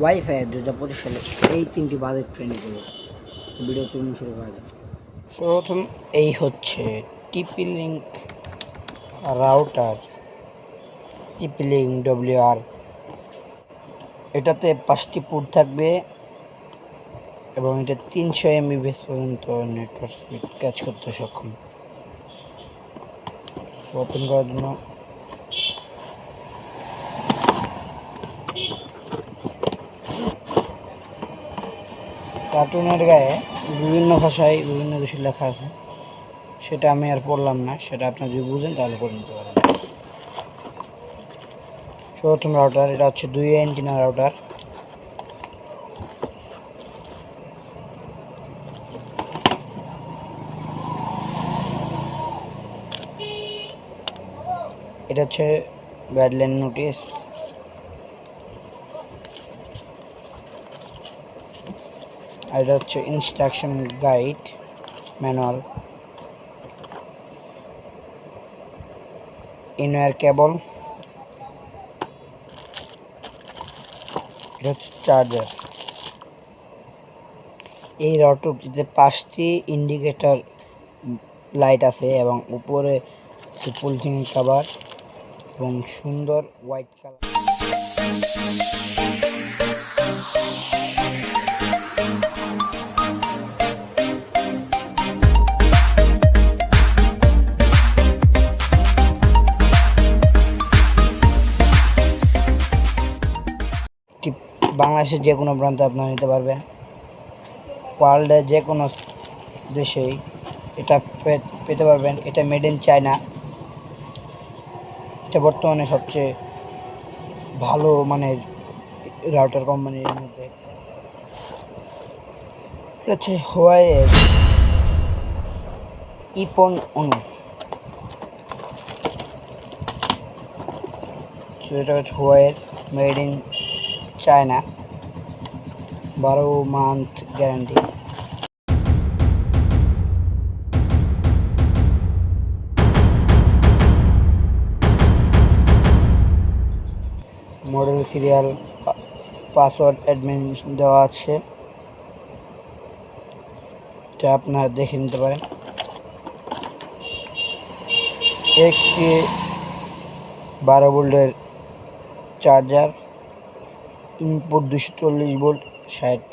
Wifi দু হাজার পঁচিশ সালে এই তিনটি বাজেট ট্রেনিংগুলো ভিডিও চলুন শুরু করা যায় প্রথম এই হচ্ছে TP link router TP link W R এটাতে পাঁচটি পুট থাকবে এবং এটা তিনশো এমবিবিএস পর্যন্ত নেটওয়ার্ক স্পিড ক্যাচ করতে সক্ষম। ওপেন করার জন্য কার্টুনের গায়ে বিভিন্ন ভাষায় বিভিন্ন কিছু লেখা আছে। সেটা আমি আর পড়লাম না, সেটা আপনি যদি বুঝেন তাহলে করে নিতে পারেন। প্রথম রাউটার, এটা হচ্ছে দুই অ্যান্টিনা রাউটার। এটা হচ্ছে গাইডলাইন নোটিশ। আর এটা হচ্ছে ইনস্ট্রাকশন গাইড ম্যানুয়াল ইনওয়ার কেবল এটা হচ্ছে চার্জার এই রাউটারটিতে পাঁচটি ইন্ডিকেটর লাইট আছে এবং উপরে পলিথিন কাভার এবং সুন্দর হোয়াইট কালার বাংলাদেশের যে কোনো প্রান্তে আপনারা নিতে পারবেন। ওয়ার্ল্ডের যে কোনো দেশেই এটা পেতে পারবেন। এটা মেড ইন চায়না এটা বর্তমানে সবচেয়ে ভালো মানে রাউটার কোম্পানির মধ্যে। এটা হচ্ছে হোয়াইয়ের ইপন অনু এটা হচ্ছে হোয়াইয়ের মেড ইন চায়না বারো month guarantee model serial password admin দেওয়া আছে। এটা আপনারা দেখে নিতে পারেন। একটি বারো ভোল্টের চার্জার ইনপুট দুশো চল্লিশ ভোল্ট ষাট।